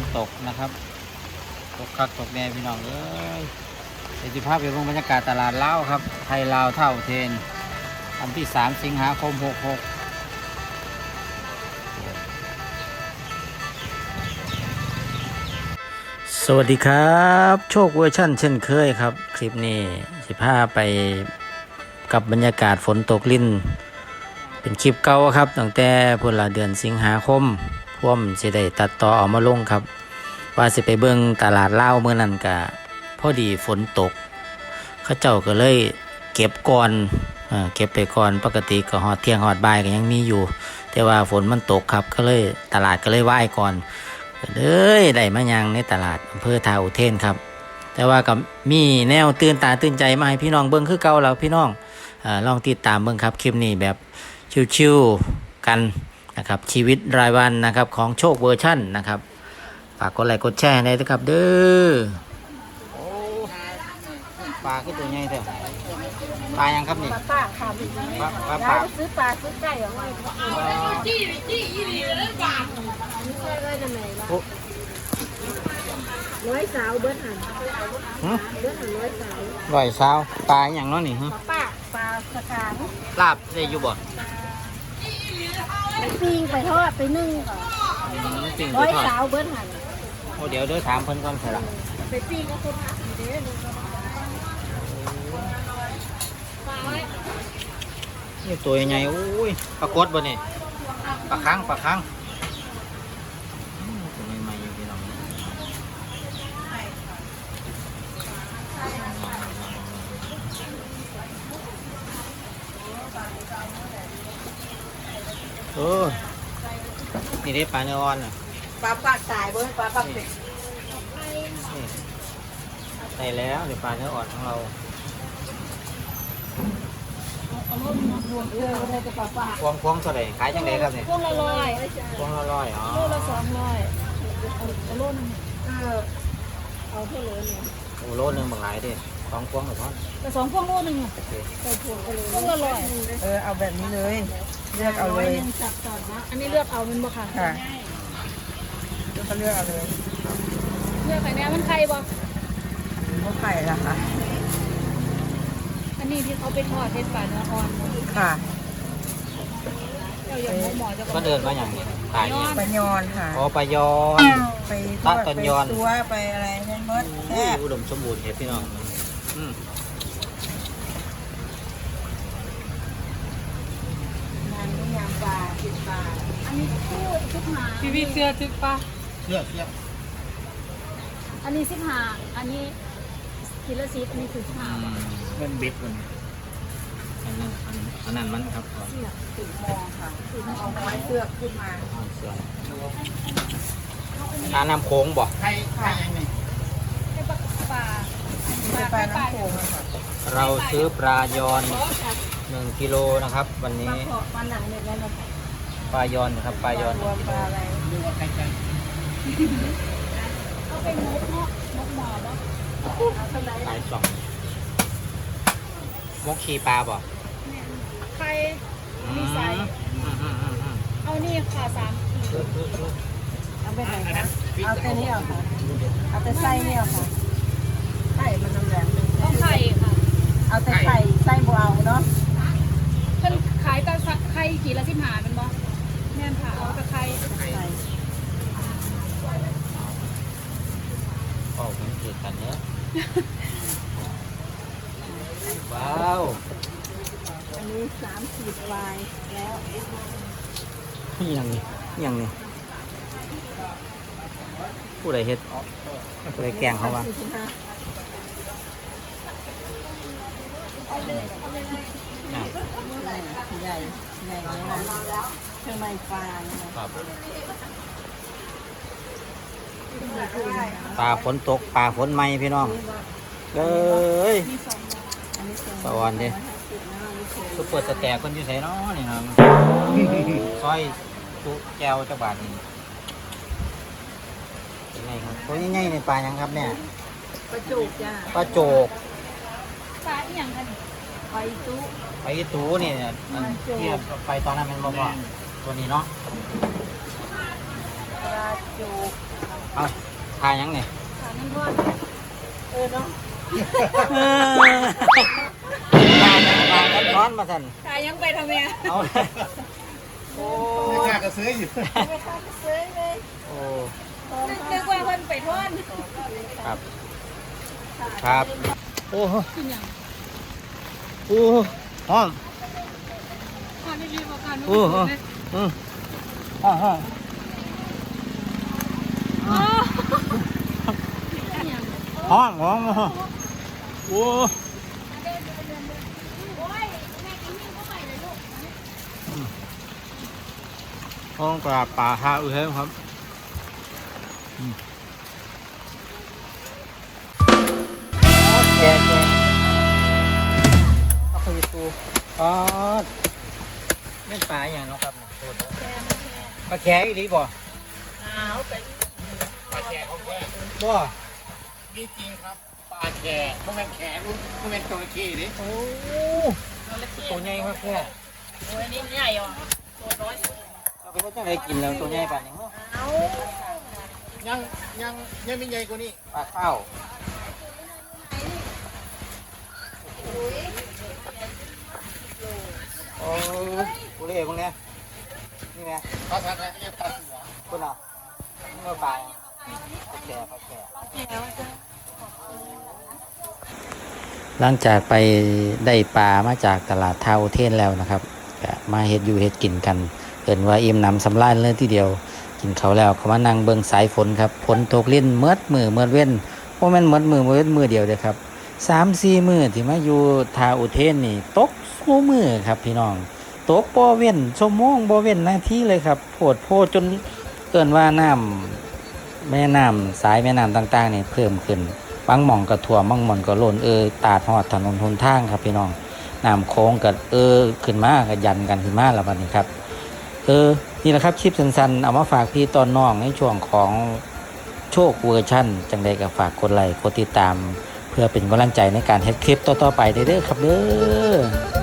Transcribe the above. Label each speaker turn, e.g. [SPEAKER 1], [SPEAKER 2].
[SPEAKER 1] นตกนะครับตกคักตกแน่พี่น้องเอ้ยเดี๋ยวจะพาไปเบิ่งบรรยากาศตลาดเล้าครับ ไทยลาวเท่าเทนวันที่ 3 สิงหาคม 66สวัสดีครับ โชคเวอร์ชั่นเช่นเคยครับ คลิปนี้สิพาไปกับบรรยากาศฝนตกลิ่น เป็นคลิปเก่าครับตั้งแต่พุ่นละเดือนสิงหาคม พ่วมสิได้ตัดต่อเออกมาลงครับ ว่าสิไปเบิ่งตลาดเล่าเมื่อนั้นกะพอดีฝนตก เขาเจ้าก็เลยเก็บก่อนเอเก็บไปก่อนปกติก็หอดเที่ยงหอดบ่ายก็ยังมีอยู่ แต่ว่าฝนมันตกครับก็เลยตลาดก็เลยไหว้ก่อนเลยได้มายังในตลาดอำเภอทาอุเทนครับ แต่ว่ากับมีแนวตื่นตาตื่นใจมาให้พี่น้องเบิ่งคือเก่าแล้วพี่น้องอลองติดตามเบิ่งครับคลิปนี้แบบชิวๆกัน นะครับชีวิตรายวันนะครับของโชคเวอร์ชั่นนะครับฝากกดไลค์กดแชร์ให้ด้วยครับเด้อปลาคือตัวใหญ่แท้ปลายังครับนี่
[SPEAKER 2] ป้าค่ะ
[SPEAKER 1] ปลาปลา
[SPEAKER 2] แล้
[SPEAKER 1] ปาก
[SPEAKER 2] วซื้อปลาซื้อไก่ออกมาจี้จี้ยี่หลีเลยปลาไม่ใช่เลยทำไมล่ะร้อยสาวเบิ้ลหัน
[SPEAKER 1] หึ
[SPEAKER 2] เบิ้ลหันร้อยสาว
[SPEAKER 1] ร่อยเช้าปลาอย่างเน้อนี่ฮะ
[SPEAKER 2] ป้าปลาสะกาง
[SPEAKER 1] ลาบได้อยู่บ่
[SPEAKER 2] ไปปิ้งไปทอดไปนึ่งก่อน
[SPEAKER 1] อืมปิ้ง
[SPEAKER 2] ร้อย
[SPEAKER 1] ทอด
[SPEAKER 2] สาวเบิ้ลหัน
[SPEAKER 1] โอ้เดี๋ยวเดี๋ยวถามเพิ่นก่อนเถอะล่ะ
[SPEAKER 2] ไปปิ้งก็คนหักเด้อ
[SPEAKER 1] นี่ตัวใหญ่ๆอุ้ยปลากดบ่นี่ปลาคังปลาคังอืมตัวใหม่ๆอยู่พี่น้อง เออนี่ได้ปลาเนื้ออ่อนน่ะ
[SPEAKER 2] ปลาปากสายเบิ้ลปลาปากเป็ด
[SPEAKER 1] นี่ได้แล้วเดี๋ยวปลาเนื้ออ่อนของเรา
[SPEAKER 2] รวมเอออะไรกับปลาปาก
[SPEAKER 1] ควงควงเท่าไหร่ขายจังไดครับเนี่ย
[SPEAKER 2] พวกละร้อย
[SPEAKER 1] ควงละร้อยอ๋อ
[SPEAKER 2] โลละสองร้อยเอาโลนึงเออเอาเท่าเลยเนี่ย
[SPEAKER 1] โอ้โลนึงบางหลายดิ สองควงหรือเปล่า
[SPEAKER 2] แต่สองพวงโลนึงอะ
[SPEAKER 1] โอเค
[SPEAKER 2] ใส่ถั่วไปเลยพวงละร้อย
[SPEAKER 3] เออเอาแบบนี้เลย เลือกเอาเลย
[SPEAKER 2] จับก่อนนะอันนี้เลือกเอามันบ่ค่ะ
[SPEAKER 3] ค่ะก็เลือกเอาเลย
[SPEAKER 2] เลือกไข่แน่มันไข่บ่
[SPEAKER 3] เขาไข่ละค่ะ
[SPEAKER 2] อันนี้ที่เขาไปทอดเป็นปลาเนื้ออ่อน
[SPEAKER 3] ค่ะ
[SPEAKER 2] เจ้าอย่างหมูหมอจะ
[SPEAKER 1] ก็เดินมาอย่างนี้ขายเนี่ย
[SPEAKER 3] ปลายอนค่ะ
[SPEAKER 1] อ๋อปลายอน
[SPEAKER 3] ไป
[SPEAKER 1] ตะตอนยอน
[SPEAKER 3] ไปตัวไปอะไรนั่นมดแซ่บ
[SPEAKER 1] อุดมสมบูรณ์เห็ดพี่น้องอืม
[SPEAKER 3] งานนี้ยามปลาติดปลา
[SPEAKER 2] อันนี้คู่สิบห้า
[SPEAKER 4] พี่พี่เสื้อทึกปะ
[SPEAKER 1] เชื่อเชื่อ
[SPEAKER 2] อันนี้สิบห้าอันนี้กิโลสิบอันนี้คือสิบห้า
[SPEAKER 1] อืมเงินบิดมันอันนั้นอันอันนั้นมันครับอ๋อ
[SPEAKER 2] เสีย
[SPEAKER 3] ติดมองค่ะเอาไม้เสือกขึ้นมา
[SPEAKER 1] เชื่ออาน้ำโค้งบ่
[SPEAKER 3] ค่ะ
[SPEAKER 2] ให้ปลาปลา
[SPEAKER 3] เป็นปลาน้ำโขงค่ะ
[SPEAKER 1] เราซื้อปลายอนหนึ่งกิโลนะครับ วัน
[SPEAKER 2] ปลา
[SPEAKER 1] นี้
[SPEAKER 2] ขอปลาหนังเนี่ยแล้ว
[SPEAKER 1] ปลายอนนะครับปลายอน
[SPEAKER 3] รวมปลาอะไร
[SPEAKER 2] เอาไปมุกเนาะมุกหมอบ่เอาเท่าไหร่
[SPEAKER 1] ปลายสองมกชีปลาบ่
[SPEAKER 2] ไข่มีใส่
[SPEAKER 1] อืมอืมอืมอืม
[SPEAKER 2] เอานี่ค่ะสาม
[SPEAKER 1] อืมอืมอืม
[SPEAKER 3] เอาไปไหนคะเอาแต่นี้เอาค่ะเอาแต่ไส้เนี่ยเอาค่ะไส้มันน้ำแดง
[SPEAKER 2] ต้องไข่ค่ะ
[SPEAKER 3] เอาแต่ไข่ไส้บัวเอาเนาะ
[SPEAKER 2] เพิ่นขาย แต่ไข่ขีดละสิบห้าเป็นบ่แม่นค่ะเอาแต่ไข่
[SPEAKER 3] ไข่
[SPEAKER 1] โอ้ผมเกิดกันเนอะ ว้าว
[SPEAKER 3] อันนี้สามขีดวายแล้ว
[SPEAKER 1] นี่ยังนี่ยังนี่ผู้ใดเฮ็ดผู้ใดแกล้งเขาวะ
[SPEAKER 3] สี่สิบห้า
[SPEAKER 1] น่ะ
[SPEAKER 3] ใหญ่ใหญ่ใหญ่เลยนะเครื่องในปลาเนี่ย
[SPEAKER 1] ครับปลาฝนตกปลาฝนไหมพี่น้องเอ้ยสวรรค์ดิซุเปอร์สแต็กคนอยู่ไสเนาะนี่นะซอยจุแก้วจักบาทนี่เป็นไงครับตัวใหญ่ๆในปลายังครับเนี่ย
[SPEAKER 3] ปลาจูกจ้า
[SPEAKER 1] ปลาโจก
[SPEAKER 2] ปลาอีหยังกัน
[SPEAKER 3] ไปจุ
[SPEAKER 1] ไปอีตูนี่เนี่ยอันที่ไปตอนนั้นมันบอกว่าตัวนี้เนาะ
[SPEAKER 3] ปลาจูก
[SPEAKER 1] ปเอาทายยังเนี่ย
[SPEAKER 2] ขาน้ำร้อน
[SPEAKER 3] เออเนาะ
[SPEAKER 1] ทายยังทายกันร้อนมาสั่น
[SPEAKER 2] ขายังไปทำไม
[SPEAKER 1] เอาโอ้
[SPEAKER 4] ไม่กล้ากระซื้ออยู่
[SPEAKER 3] ไม่ค่าซื้อเลย
[SPEAKER 1] โอ้
[SPEAKER 2] นึกว่าคนไปทอน
[SPEAKER 1] ครับ ครับ โอ้โหโอ้หอ ม
[SPEAKER 2] ก่อนที่รีบก่อน
[SPEAKER 1] โอ้โหอืมห้องห้องห้องห้องห้องโอ้ห้องปลาป่าฮาอือเฮมครับ อาไปดูอ๋อเล่นปลาอย่างเนาะครับเนี่ยโทษเด้อปลาแขอีหลีบ่
[SPEAKER 3] เอาไป
[SPEAKER 4] ปลาแขกของแขก
[SPEAKER 1] บ่
[SPEAKER 4] นี่จริงครับปลาแขกพวกแม่นแขกพวกแม่นตัวขี้ดิ
[SPEAKER 1] โอ้ตัวใหญ่มากแค่
[SPEAKER 3] โอ้ยนี่ใหญ่อะตัวน้อย
[SPEAKER 1] เอาไปว่าจะได้กินแล้วตัวใหญ่ป่านนี้เนาะ
[SPEAKER 3] เอา
[SPEAKER 4] ยังยังยังมีใหญ่กว่านี้
[SPEAKER 1] ปลาข้าว โอ้ยกูเล่พวกเนี้ยนี่ไง
[SPEAKER 4] ภาษาไทยเรียกปลาเสือ
[SPEAKER 1] คุณอะนี่ก็ปลาปลาแก่ปลาแก่หลังจากไปได้ปลามาจากตลาดเท่าเทนแล้วนะครับมาเฮ็ดอยู่เฮ็ดกินกันเอินว่าอิ่มหนำสำราญเลยทีเดียว กินเขาแล้วเขามานั่งเบิ่งสายฝนครับฝนตกลิ้นเมือดมือเมือดเว้นเพราะมันเมือดมือเมือดเว้นมือเดียวเด้อครับสามสี่มือที่มาอยู่ทาอุเทนนี่ตก สู้มือครับพี่น้องตกบ่เว้นชั่วโมงบ่เว้นนาทีเลยครับโผดโพจนเกินว่าน้ำแม่น้ำสายแม่น้ำต่างๆนี่เพิ่มขึ้นบางหม่องก็ท่วมบางหม่องก็ล้นเออตาดหอดถนนหนทางครับพี่น้องน้ำโค้งก็เออขึ้นมาก็ยันกันขึ้นมาแล้วบัดนี้ครับ เออนี่แหละครับคลิปสั้นๆเอามาฝากพี่ตอนน้องในช่วงของโชคเวอร์ชั่น จังใดก็ฝากกดไลค์กดติดตาม เพื่อเป็นกำลังใจในการเฮ็ดคลิปต่อๆไปเด้อครับเด้อ